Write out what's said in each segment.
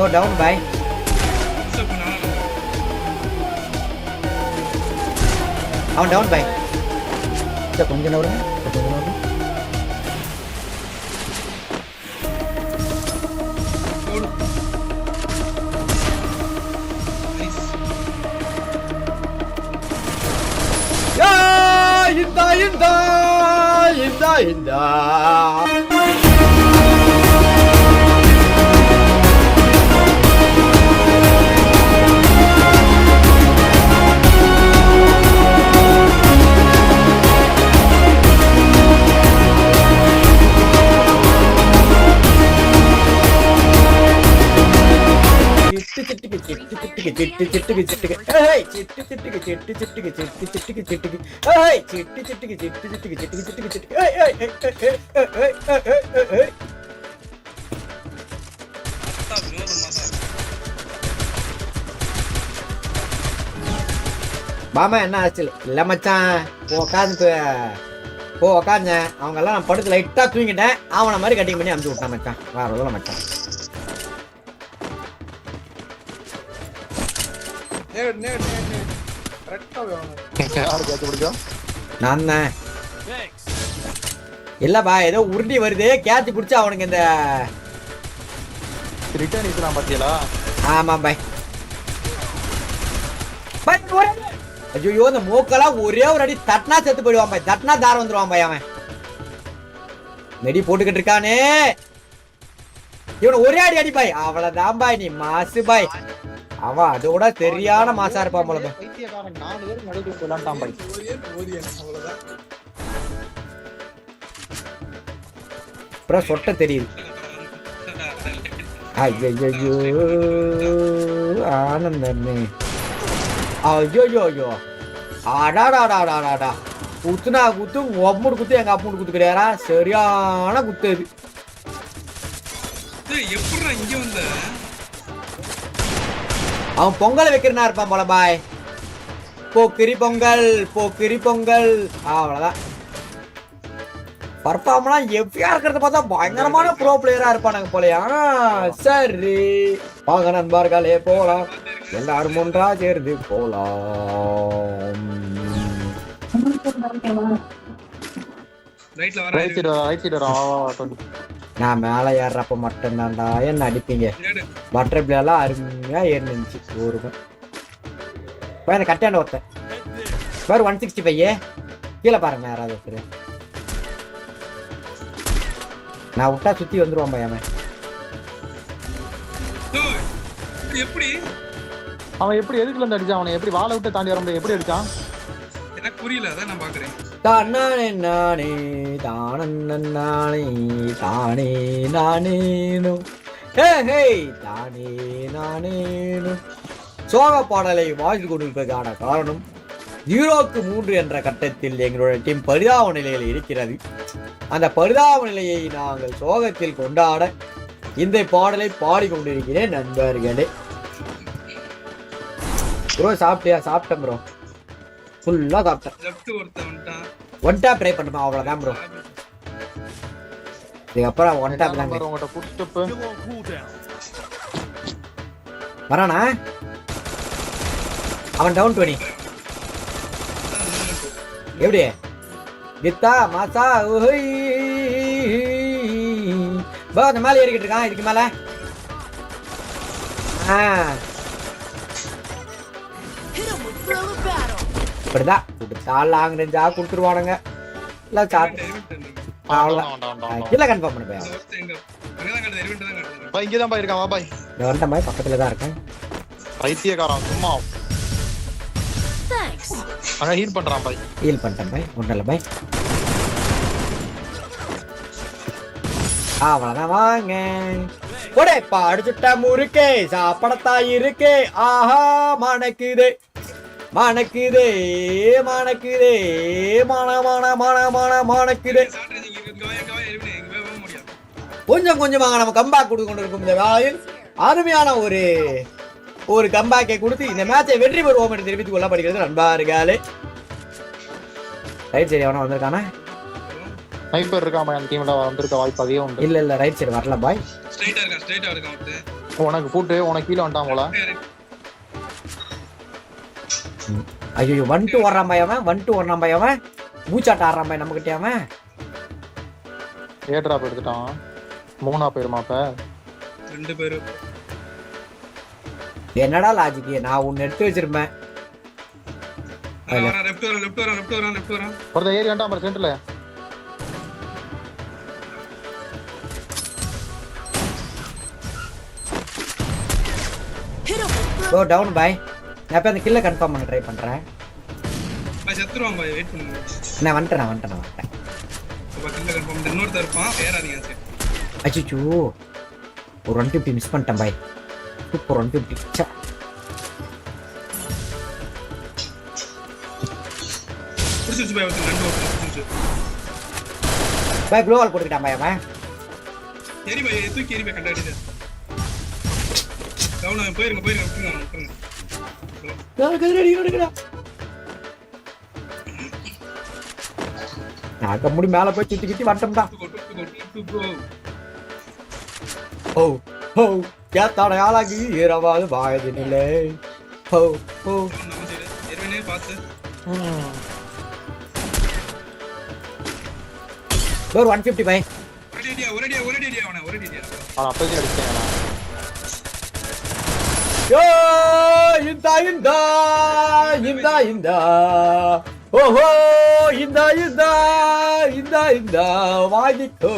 Cô đâu vậy? Ông đâu vậy? Chụp cũng cho đâu đó. Chụp cũng đâu đó. Yeah, dạ, in the, in the, in the, in the. சிட்டு சிட்டுக்கு சிட்டுக்கு ఏయ్ சிட்டு சிட்டுக்கு சிட்டு சிட்டுக்கு சிட்டு சிட்டுக்கு சிட்டுக்கு ఏయ్ சிட்டு சிட்டுக்கு சிட்டு சிட்டுக்கு சிட்டுக்கு சிட்டுக்கு சிட்டுக்கு ఏయ్ ఏయ్ ఏయ్ பாமா என்ன ஆச்சு இல்லை மச்சான் போ உட்காந்து போ உட்காந்து அவங்கெல்லாம் நான் படுத்து லைட்டாக தூங்கிட்டேன் அவனை மாதிரி கட்டிங் பண்ணி அமுச்சு விட்டான் மச்சான் வேற உள்ள மச்சான் நேடு நேடு நேடு நேடு கரெக்டாக வேணும் யாரு கேட்க பிடிக்கும் நான் தான். இல்லப்பா ஏதோ உருண்டி வருது. கேட்ச் பிடிச்சி அவனுக்கு இந்த ரிட்டர்ன் ஆமா பாய் பாய் ஒரே ஐயோ இந்த மூக்கெல்லாம் ஒரே ஒரு அடி தட்டினா செத்து போயிடுவான் பாய். தட்டினா தாரம் வந்துருவான் பாய் அவன். நெடி போட்டுக்கிட்டு இருக்கானே. இவனை ஒரே அடி அடி பாய். அவ்வளவுதான் பாய் நீ மாசு பாய். அவன் அதோட சரியான மாசா இருப்பான் போல நாலு பேர் நடுவில் ஓரியன் அவ்வளோதான் அப்புறம் சொட்ட தெரியுது. ஐயோ ஆனந்தமே. ஐயோ அடாடாடாடாடாடா. குத்துனா குத்து ஒம்மூடு குத்து எங்க அப்பூடு குத்து கிடையாரா சரியான குத்து இது. இங்க வந்த? அவன் பொங்கல் வைக்கிறனா இருப்பான் போல பாய். போக்கிரி பொங்கல் போக்கிரி பொங்கல். அவ்வளவுதான். பர்ஃபார்ம்லாம் எவ்வியா இருக்கிறத பார்த்தா பயங்கரமான ப்ரோ பிளேயரா இருப்பானுங்க போலயா. சரி. வாங்க நண்பர்களே போலாம். எல்லாரும் ஒன்றா சேர்ந்து போலாம். ரைட்ல வர ரைட் சைடு ரைட் சைடு நான் மேலே ஏறுறப்ப மட்டும்தான்டா. என்ன அடிப்பீங்க? நேடு பட்டர் பிளேலாம் அருமையா ஏறி நின்றுச்சு ஒரு போய் அந்த கட்டாண்ட ஒருத்தன். வேறு ஒன் சிக்ஸ்டி ஃபைவ் கீழே பாருங்க யாராவது ஒருத்தர். நான் விட்டா சுத்தி வந்துருவான் பையன் எப்படி? அவன் எப்படி எதுக்குல இருந்து அடிச்சான் அவனை? எப்படி வாழை விட்டு தாண்டி வர முடியும்? எப்படி அடிச்சான்? எனக்கு புரியல அதான் நான் பாக்குறேன். தானே நானே தானே நானே தானே நானேனு. ஹே ஹே தானே நானேனு. சோக பாடலை வாழ்ந்து கொண்டிருப்பதற்கான காரணம் ஜீரோக்கு மூன்று என்ற கட்டத்தில் எங்களுடைய டீம் பரிதாப நிலையில் இருக்கிறது. அந்த பரிதாப நிலையை நாங்கள் சோகத்தில் கொண்டாட இந்த பாடலை பாடிக்கொண்டிருக்கிறேன் நண்பர்களே. ப்ரோ சாப்பிட்டியா? சாப்பிட்டேன் ப்ரோ. ஃபுல்லாக சாப்பிட்டேன். ஒன் டேப் ட்ரை பண்ணுமா? அவ்வளோதான் ப்ரோ இதுக்கப்புறம் ஒன் டேப் புஷ்டப்பு வரானா? அவன் டவுன் டுவெண்ட்டி எப்படி? கித்தா மாசா. பா அந்த மேலே ஏறிக்கிட்டு இருக்கான் இதுக்கு மேல. ஆ. இப்படிதான். கொடுத்தா லாங் ரேஞ்சா கொடுத்துருவானுங்க. இல்லை சார் அவ்வளோதான் கீழே கன்ஃபார்ம் பண்ண போய் பாய் இங்கே தான் பாய் இருக்கான் வா பாய் இந்த வந்த மாதிரி பக்கத்தில் தான் இருக்கேன். பைத்தியக்காரன் சும்மா. Thanks. அங்க ஹீல் பண்றான் பாய் ஹீல் பண்ணிட்டேன் பாய் ஒன்றும் இல்லை பாய் அவ்வளோதான் வாங்க. போடே பாடிச்சுட்ட முறுக்கே சாப்பிடத்தா இருக்கே. ஆஹா மணக்குதே. மணக்குதே மணக்குதே மண மண மண மண மணக்குதே கொஞ்சம் கொஞ்சமாக நம்ம கம்பேக் கொடுத்து கொண்டிருக்கும் இந்த வேளையில் அருமையான ஒரு ஒரு கம்பேக்கை கொடுத்து இந்த மேட்சை வெற்றி பெறுவோம் என்று தெரிவித்துக் கொள்ளப்படுகிறது நண்பர்களே. ரைட் சரி அவனா வந்திருக்கானா? ஸ்னைப்பர் இருக்கான் பாய் அந்த டீம்ல வந்திருக்க வாய்ப்பு அதிகம் உண்டு. இல்ல இல்ல ரைட் சைடு வரல பாய் ஸ்ட்ரைட்டா இருக்கான் ஸ்ட்ரைட்டா இருக்கான் உனக்கு பூட்டு உனக்கு கீழே வந்துட்டான் போல. ஐயோ ஒன் டூ வர்றான் பையவன் ஒன் டூ வர்றான் பையவன் மூச்சாட்ட ஆடுறான் பையன் நம்ம கிட்டே அவன். ஏ டிராப் எடுத்துட்டான்? மூணா போயிருமா அப்ப? ரெண்டு பேரும் என்னடா லாஜிக் நான் ஒன்னு எடுத்து வச்சிருப்பேன். லெஃப்ட் லெஃப்ட் லெஃப்ட் லெஃப்ட் ஏறி வந்துட்டான் பாரு சென்டர்ல டவுன் பாய். நான் இப்போ அந்த கில்லை கன்ஃபார்ம் பண்ண ட்ரை பண்ணுறேன் நான் செத்துருவான் பாய் வெயிட் பண்ணுங்க. நான் வந்துட்டேன் நான் வந்துட்டேன் வந்துட்டேன். பக்கத்தில் கன்ஃபார்ம் இன்னொருத்தர் இருப்பான். ஏறாதீங்க சரி அச்சிச்சோ. ஒரு ஒன் ஃபிஃப்டி மிஸ் பண்ணிட்டேன் பாய். சூப்பர் ஒன் ஃபிஃப்டி சே பிடிச்சிருச்சு பாய் ரெண்டு ஒருத்தர் பிடிச்சிருச்சு. பாய் க்ளோ வால் போட்டுக்கிட்டான் பாய் அவன். எரி பாய் தூக்கி எரி பாய் கண்டாடிட்டு கவனம் போயிருங்க போயிருங்க விட்டுருங்க விட்டுருங்க. நான் கம்முடி மேலே போய் சுற்றி சுற்றி வந்துட்டோம்டா டூ கோ டூ கோ டூ கோ ஓ ஓ கேத்தாட ஆளாகி இரவாது வாயது நிலை ஓ ஓ. ஒரு ஒன் ஃபிஃப்டி பாய் ஒரு அடியா ஒரு அடியா ஒரு அடியா அவனை ஒரு அடியா அவன் அப்போதைக்கு அடிச்சேன். யோ இந்தா இந்தா இந்தா ஓஹோ இந்தா இந்தா இந்தா இந்தா. வாங்கிக்கோ.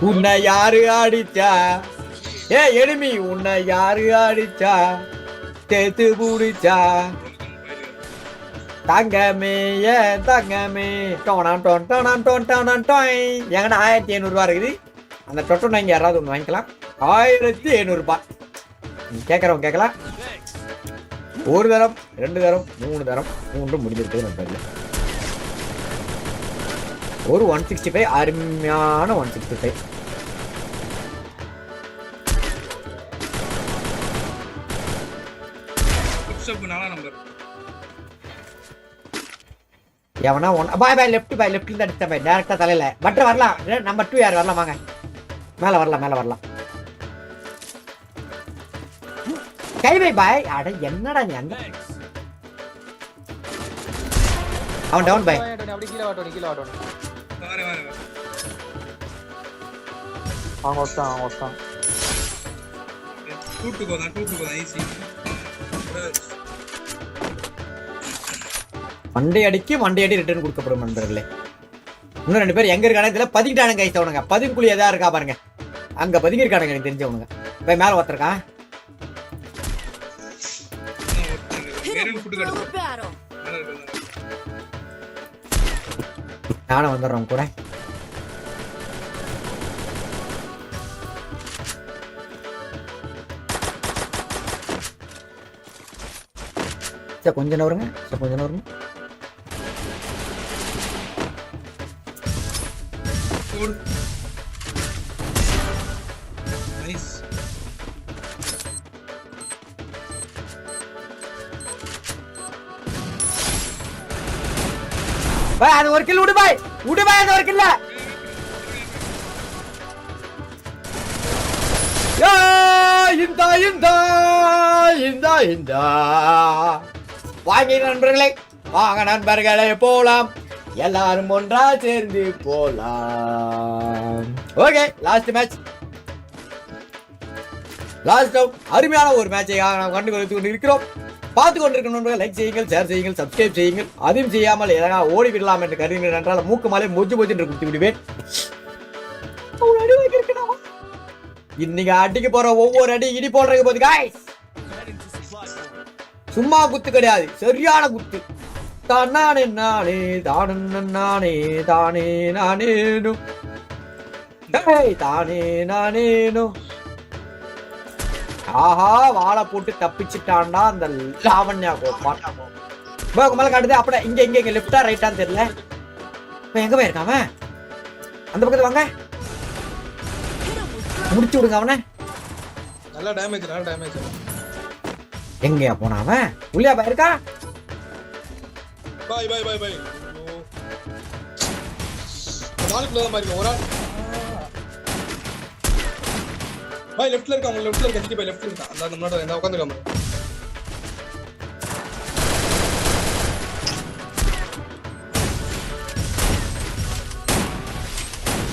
உன்னை யாரு அடிச்சா? ஏ எனிமி உன்னை யாரு அடிச்சா? தேத்து பூடிச்சா? தங்கமே ஏ தங்கமே. டோனான் டோன் டோனான் டோன் டோனான் டோய். எங்கன்னா ஆயிரத்தி ஐநூறுரூவா இருக்குது. அந்த டொட்டோ இங்கே யாராவது ஒன்று வாங்கிக்கலாம். ஆயிரத்தி ஐநூறுரூபா கேட்குறவங்க கேட்கலாம் ஒரு தரம் ரெண்டு தரம் மூணு தரம் மூன்று முடிஞ்சிருக்குது நம்ம பேரில் ஒரு ஒன் சிக்ஸ்டி ஃபைவ் அருமையான ஒன் சிக்ஸ்டி ஃபைவ் எவனா ஒன் பாய் பாய் லெஃப்ட் பாய் லெஃப்ட்லேருந்து அடிச்சேன் பாய் டேரெக்டாக தலையில். பட் வரலாம். நம்பர் டூ யார் வரலாம்? வாங்க. மேலே வரலாம் மேலே வரலாம். கைவை பாய் அட என்னடா நீ அந்த அவன் டவுன் பாய் டோனி, டோனி, அப்படியே கீழே வாட்டோனி கீழே வாட்டோனி வாரேன் வாரேன் வாரேன். அவங்க வச்சான் அவங்க வச்சான் டூ ஈஸி மண்டை அடிக்கு மண்டை அடி ரிட்டர்ன் கொடுக்கப்படும் நண்பர்களே இன்னும் ரெண்டு பேர் எங்க இருக்கானே இதுல பதுக்கிட்டானுங்க கைஸ் அவனுங்க பதுக்குழி எதா இருக்கா பாருங்க அங்க பதுங்கி இருக்கானுங்க எனக்கு தெரிஞ்சவனுங்க போய் மேல ஒருத்தருக்கான் நானும் வந்துடுறோம் கூட. சார் கொஞ்சம் நவருங்க சார் கொஞ்சம் நவருங்க போடு பாய் அது ஒரு கில் விடு பாய் விடு பாய் அது ஒரு கில்ல இந்த இந்த இந்த இந்த. வாங்கி நண்பர்களே வாங்க நண்பர்களே போலாம். எல்லாரும் ஒன்றா சேர்ந்து போலாம். Okay last match last out அருமையான ஒரு மேட்சை நாம் கண்டு கொண்டு இருக்கிறோம் பார்த்து கொண்டிருக்கணும் லைக் செய்யுங்கள் ஷேர் செய்யுங்கள் சப்ஸ்கிரைப் செய்யுங்கள். அதையும் செய்யாமல் எதனா ஓடி விடலாம் என்று கருதுகிறேன் என்றால் மூக்கு மாலை மொஜ்ஜு மொஜ்ஜு என்று விடுவேன். இன்னைக்கு அடிக்க போற ஒவ்வொரு அடி இடி போடுறதுக்கு போது காய்ஸ் சும்மா குத்து கிடையாது சரியான குத்து. தானே நானே தானே நானே தானே நானேனும். டேய், தானே நானேனும். ஆஹா வாழை போட்டு தப்பிச்சிட்டான்டா அந்த லாவண்யா போக மேல காட்டுது. அப்படியே இங்க இங்க இங்க லெஃப்டா ரைட்டான்னு தெரியல. இப்ப எங்க போயிருக்கான் அவன்? அந்த பக்கத்துல வாங்க. முடிச்சு விடுங்க அவனை. நல்ல டேமேஜ் நல்ல டேமேஜ் எங்கயா போனா அவன்? உள்ளியா போயிருக்கா பாய் பாய் பாய் பாய். பாருங்க ஒரு ஆள். பாய் லெஃப்ட்ல இருக்க அவங்க லெஃப்ட்ல இருக்க ஜிடி பாய் லெஃப்ட்ல இருக்கான் அந்த முன்னாடி என்ன உட்காந்துருக்காம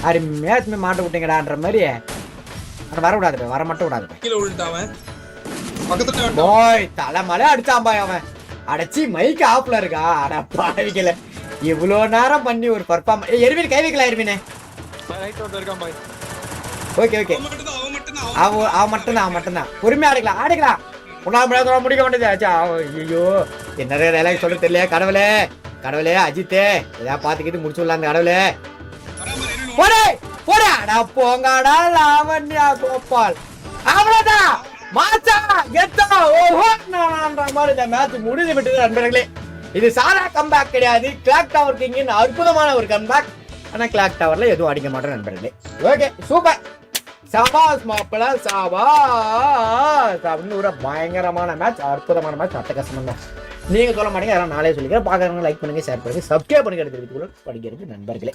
அருமையா எடுத்துன்னு மாட்ட விட்டீங்கடான்ற மாதிரி. அவன் வரக்கூடாது வர மட்டும் விடாது கீழே விழுந்துட்டான் அவன். பக்கத்துல. போய் தலைமலை அடிச்சான் பாய் அவன். அடைச்சி மைக் ஆஃப்ல இருக்கா? அட பாவிக்கல இவ்வளோ நேரம் பண்ணி ஒரு பர்ஃபார்ம் எருவின் கை வைக்கலாம் எருவினே. ரைட் வந்து இருக்கான் பாய் ஓகே ஓகே அவன் மட்டும்தான் அவன் மட்டும்தான் அவன் மட்டும்தான். பொறுமையா ஆடிக்கலாம் ஆடிக்கலாம். உன்னால முடியாத முடிக்க வேண்டியது. ஆச்சா ஐயோ என்ன டைலாக் சொல்ல தெரியல கடவுளே. கடவுளே அஜித்தே. ஏதாவது பார்த்துக்கிட்டு முடிச்சுடலாம் அந்த கடவுளே. போரே இரு, போடே போடா. அடா லாவண்யா கோபால். அவ்வளவுதான். மாச்சா கெத்தா ஓஹோ நான்ற மாதிரி இந்த மேட்ச் முடிஞ்சு விட்டது நண்பர்களே. இது சாதா கம்பேக் கிடையாது. கிளாக் டவர் கிங்கின் அற்புதமான ஒரு கம்பேக் ஆனால் கிளாக் டவரில் எதுவும் அடிக்க மாட்டேன் நண்பர்களே. ஓகே சூப்பர் சபாஸ் மாப்பிள சபாஸ்! அப்படின்னு ஒரு பயங்கரமான மேட்ச் அற்புதமான மேட்ச் அட்டகாசமான மேட்ச் நீங்க சொல்ல மாட்டீங்க அதெல்லாம் நாளே சொல்லிக்கிறேன். பார்க்குறவங்க லைக் பண்ணுங்கள் ஷேர் பண்ணுங்க சப்ஸ்கிரைப் பண்ணி தெரிவித்துக்கொள்ள படிக்கிறது நண்பர்களே.